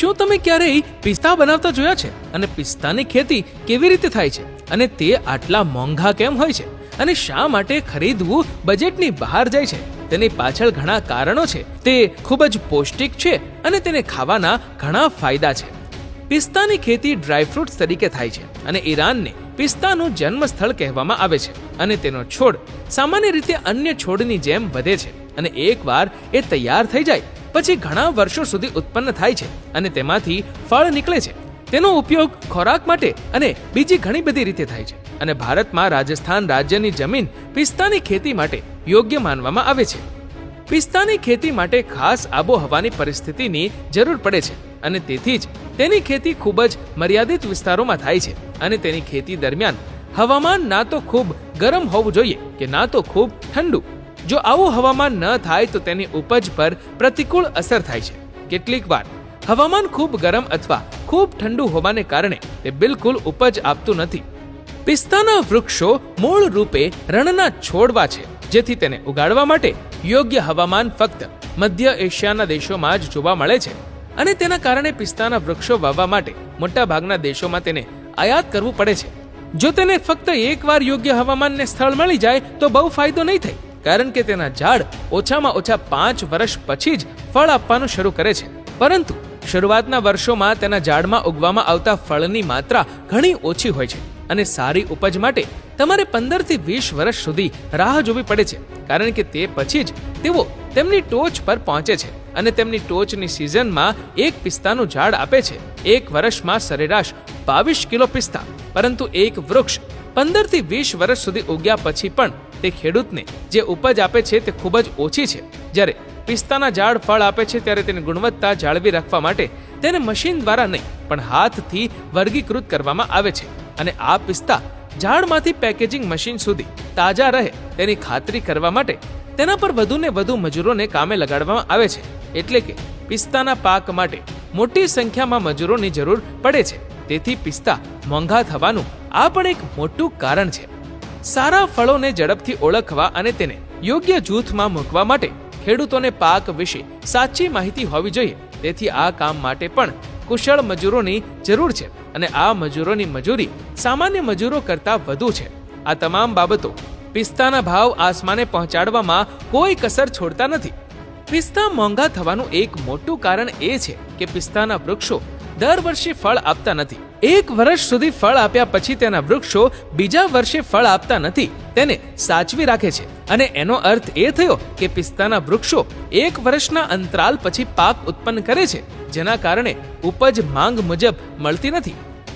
શું તમે ક્યારેય પિસ્તા બનાવતા જોયા છે? અને પિસ્તાની ખેતી કેવી રીતે થાય છે? અને તે આટલા મોંઘા કેમ હોય છે? અને શા માટે ખરીદવું બજેટની બહાર જાય છે? તેની પાછળ ઘણા કારણો છે. તે ખૂબ જ પૌષ્ટિક છે અને તેને ખાવાના ઘણા ફાયદા છે. પિસ્તાની ખેતી ડ્રાયફ્રૂટ્સ તરીકે થાય છે અને ઈરાનને પિસ્તાનું જન્મસ્થળ કહેવામાં આવે છે. અને તેનો છોડ સામાન્ય રીતે અન્ય છોડની જેમ વધે છે અને એકવાર એ તૈયાર થઈ જાય પછી ઘણા વર્ષો સુધી ઉત્પન્ન થાય છે અને તેમાંથી ફળ નીકળે છે. તેનો ઉપયોગ ખોરાક માટે અને બીજી ઘણી બધી રીતે થાય છે. અને ભારતમાં રાજસ્થાન રાજ્યની જમીન પિસ્તાની ખેતી માટે યોગ્ય માનવામાં આવે છે. પિસ્તાની ખેતી માટે ખાસ આબોહવાની પરિસ્થિતિની જરૂર પડે છે અને તેથી જ તેની ખેતી ખૂબ જ મર્યાદિત વિસ્તારોમાં થાય છે અને તેની ખેતી દરમિયાન હવામાન ના તો ખૂબ ગરમ હોવું જોઈએ કે ના તો ખૂબ ઠંડુ. જો આવું હવામાન ન થાય તો તેની ઉપજ પર પ્રતિકૂળ અસર થાય છે. કેટલીક વાર હવામાન ખૂબ ગરમ અથવા ખૂબ ઠંડુ હોવાને કારણે તે બિલકુલ ઉપજ આપતું નથી. પિસ્તાના વૃક્ષો મૂળ રૂપે રણના છોડવા છે, જેથી તેને ઉગાડવા માટે યોગ્ય હવામાન ફક્ત મધ્ય એશિયાના દેશોમાં જ જોવા મળે છે. અને તેના કારણે પિસ્તાના વૃક્ષો વાવવા માટે મોટાભાગના દેશોમાં તેને આયાત કરવું પડે છે. જો તેને ફક્ત એકવાર યોગ્ય હવામાનને સ્થળ મળી જાય તો બહુ ફાયદો નહીં થાય. કારણ કે તેના ઝાડ ઓછામાં ઓછા પાંચ વર્ષ પછી જ ફળ આપવાનું શરૂ કરે છે. પરંતુ શરૂઆતના વર્ષોમાં તેના ઝાડમાં ઉગવામાં આવતા ફળની માત્રા ઘણી ઓછી હોય છે અને સારી ઉપજ માટે તમારે પંદરથી વીસ વર્ષ સુધી રાહ જોવી પડે છે, કારણ કે તે પછી જ તેઓ તેમની ટોચ પર પહોંચે છે અને તેમની ટોચની સિઝનમાં એક પિસ્તાનું ઝાડ આપે છે. એક વર્ષમાં સરેરાશ બાવીસ કિલો પિસ્તા, પરંતુ એક વૃક્ષ પંદરથી વીસ વર્ષ સુધી ઉગ્યા પછી પણ તે ખેડૂતને જે ઉપજ આપે છે તે ખૂબ જ ઓછી છે. જ્યારે પિસ્તાના ઝાડ ફળ આપે છે ત્યારે તેની ગુણવત્તા જાળવી રાખવા માટે તેને મશીન દ્વારા નહીં, પણ હાથથી વર્ગીકૃત કરવામાં આવે છે. અને આ પિસ્તા ઝાડમાંથી પેકેજિંગ મશીન સુધી તાજા રહે તેની ખાતરી કરવા માટે તેના પર વધુને વધુ મજૂરોને કામે લગાડવામાં આવે છે. એટલે કે પિસ્તાના પાક માટે મોટી સંખ્યામાં મજૂરોની જરૂર પડે છે. તેથી પિસ્તા મોંઘા થવાનું આ પણ એક મોટું કારણ છે. સારા ફળોને ઝડપથી ઓળખવા અને તેને યોગ્ય જૂથમાં મૂકવા માટે ખેડૂતોને પાક વિશે સાચી માહિતી હોવી જોઈએ. તેથી આ કામ માટે પણ કુશળ મજૂરોની જરૂર છે અને આ મજૂરોની મજૂરી સામાન્ય મજૂરો કરતાં વધુ છે. આ તમામ બાબતો પિસ્તાના ભાવ આસમાને પહોંચાડવામાં કોઈ કસર છોડતા નથી. પિસ્તા મોંઘા થવાનું એક મોટું કારણ એ છે કે પિસ્તાના વૃક્ષો દર વર્ષે ફળ આપતા નથી. એક વર્ષ સુધી ફળ આપ્યા પછી તેના વૃક્ષો બીજા વર્ષે ફળ આપતા નથી. તેને સાચવી રાખે છે. અને એનો અર્થ એ થયો કે પિસ્તાના વૃક્ષો એક વર્ષના અંતરાલ પછી પાક ઉત્પન્ન કરે છે, જેના કારણે ઉપજ માંગ મુજબ મળતી નથી.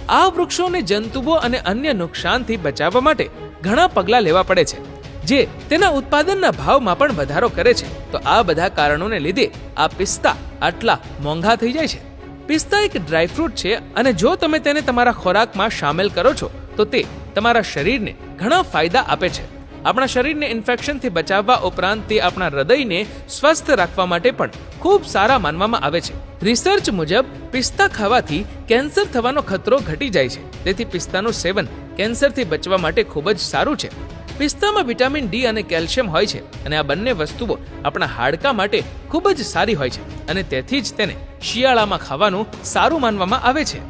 આ વૃક્ષોને જંતુઓ અને અન્ય નુકસાનથી બચાવવા માટે ઘણા પગલાં લેવા પડે છે, જે તેના ઉત્પાદનના ભાવમાં પણ વધારો કરે છે. તો આ બધા કારણોને લીધે આ પિસ્તા આટલા મોંઘા થઈ જાય છે. પિસ્તા એક ડ્રાયફ્રૂટ છે અને જો તમે તેને તમારા ખોરાકમાં સામેલ કરો છો, તો તે તમારા શરીરને ઘણા ફાયદા આપે છે. આપણા શરીરને ઇન્ફેક્શનથી બચાવવા ઉપરાંત તે આપણા હૃદયને સ્વસ્થ રાખવા માટે પણ ખૂબ સારા માનવામાં આવે છે. રિસર્ચ મુજબ, પિસ્તા ખાવાથી કેન્સર થવાનો ખતરો ઘટી જાય છે. તેથી પિસ્તાનું સેવન કેન્સરથી બચવા માટે ખૂબ જ સારું છે. પિસ્તામાં વિટામિન ડી અને કેલ્શિયમ હોય છે અને આ બંને વસ્તુઓ આપણા હાડકા માટે ખૂબ જ સારી હોય છે અને તેથી જ તેને શિયાળામાં ખાવાનું સારું માનવામાં આવે છે.